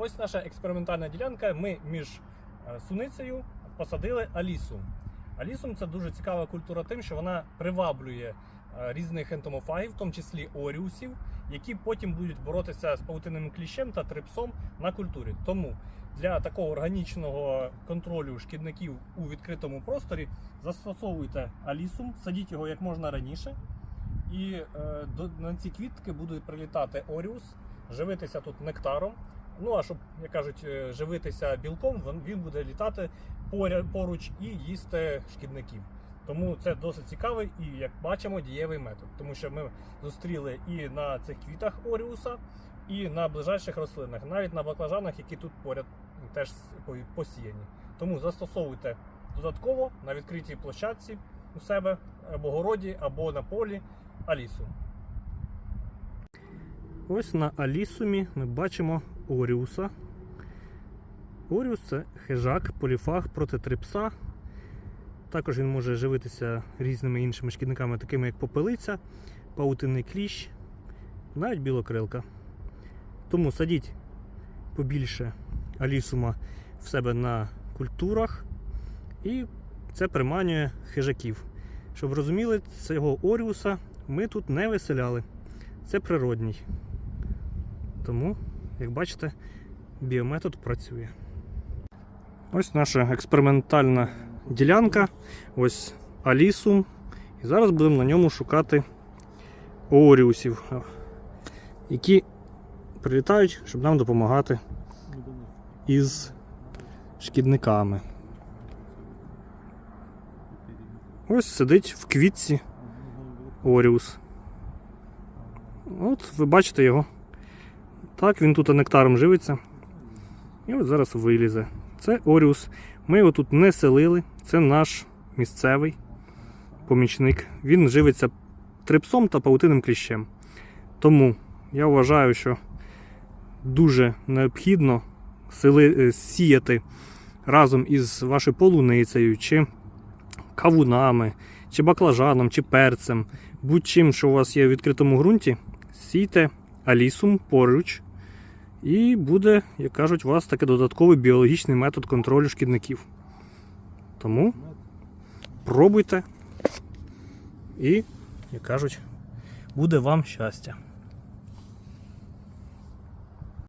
Ось наша експериментальна ділянка. Ми між е, суницею посадили алісу. Алісум це дуже цікава культура тим, що вона приваблює е, різних ентомофагів, в тому числі оріусів, які потім будуть боротися з паутинним кліщем та трипсом на культурі. Тому для такого органічного контролю шкідників у відкритому просторі застосовуйте алісум, садіть його як можна раніше. І е, на ці квітки буде прилітати оріус, живитися тут нектаром. Ну а щоб, як кажуть, е, живитися білком, він, буде літати поруч і їсти шкідників. Тому це досить цікавий і, як бачимо, дієвий метод. Тому що ми зустріли і на цих квітах оріуса, і на ближайших рослинах, навіть на баклажанах, які тут поряд теж посіяні. Тому застосовуйте додатково на відкритій площадці у себе або городі, або на полі алісу. Ось на алісумі ми бачимо оріуса. Оріус це хижак, поліфаг проти трипса. Також він може живитися різними іншими шкідниками, такими як попелиця, паутинний кліщ, навіть білокрилка. Тому садіть побільше алісума в себе на культурах, і це приманює хижаків. Щоб розуміли, цього оріуса ми тут не виселяли. Це природній. Тому, як бачите, біометод працює. Ось наша експериментальна ділянка. Ось алісум. І зараз будемо на ньому шукати оріусів, які прилітають, щоб нам допомагати із шкідниками. Ось сидить в квітці Оріус. От ви бачите його. Так, він тут нектаром живиться. І от зараз вилізе. Це Оріус. Ми його тут не селили. Це наш місцевий помічник. Він живиться трипсом та паутинним кліщем. Тому я вважаю, що дуже необхідно сели, е, сіяти разом із вашою полуницею чи кавунами, чи баклажаном, чи перцем, будь-чим, що у вас є в відкритому ґрунті, сійте алісум поруч. І буде, як кажуть, у вас такий додатковий біологічний метод контролю шкідників. Тому пробуйте. І, як кажуть, буде вам щастя.